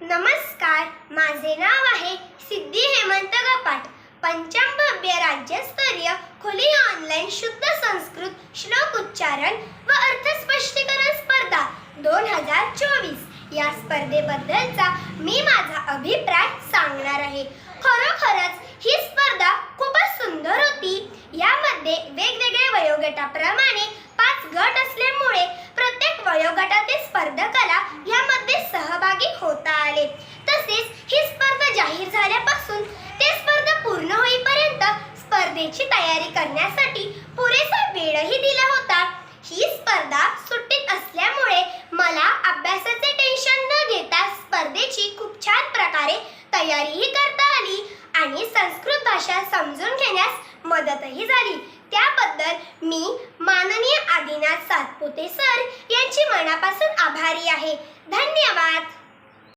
नमस्कार माझे नाव आहे सिद्धी हेमंत गपाट. पंचमभव्य राज्यस्तरीय खुली ऑनलाईन शुद्ध संस्कृत श्लोक उच्चारण व अर्थस्पष्टीकरण स्पर्धा दोन हजार चोवीस. या स्पर्धेबद्दलचा मी माझा अभिप्राय सांगणार आहे. खरोखरच ही स्पर्धा खूपच सुंदर होती. यामध्ये वेगवेगळ्या वयोगटाप्रमाणे पाच गट असल्यामुळे प्रत्येक वयोगटातील स्पर्धक सहभागी होता आले. तसेच ही स्पर्धा जाहीर झाल्यापासून ते स्पर्धा पूर्ण होईपर्यंत स्पर्धेची तयारी करण्यासाठी पुरेसा वेळही दिला होता. ही स्पर्धा सुट्टीत असल्यामुळे मला अभ्यासाचे टेन्शन न घेता स्पर्धेची खूप छान प्रकारे तयारीही करता आली आणि संस्कृत भाषा समजून घेण्यास मदतही झाली. त्याबद्दल मी माननीय आदिनाथ सातपुते सर यांची मनापासून आभारी आहे. धन्यवाद!